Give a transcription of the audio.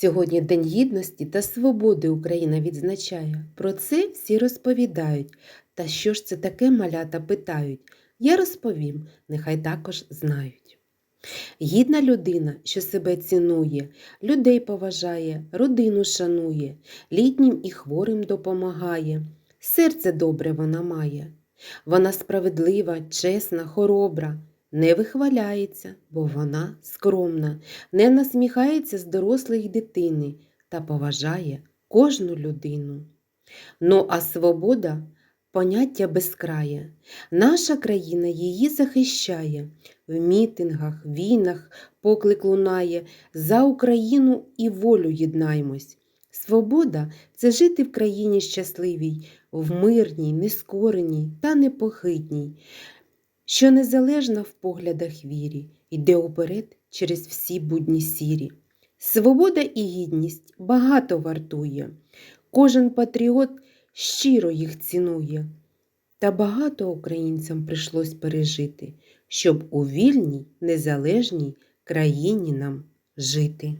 Сьогодні День Гідності та Свободи Україна відзначає. Про це всі розповідають. Та що ж це таке малята питають? Я розповім, нехай також знають. Гідна людина, що себе цінує, людей поважає, родину шанує, літнім і хворим допомагає. Серце добре вона має. Вона справедлива, чесна, хоробра, не вихваляється, бо вона скромна, не насміхається з дорослих дитини та поважає кожну людину. Ну а свобода поняття безкрає. Наша країна її захищає. В мітингах, війнах поклик лунає за Україну і волю єднаймось. Свобода це жити в країні щасливій, в мирній, нескореній та непохитній, що незалежна в поглядах вірі, йде уперед через всі будні сірі. Свобода і гідність багато вартує, кожен патріот щиро їх цінує. Та багато українцям прийшлось пережити, щоб у вільній, незалежній країні нам жити.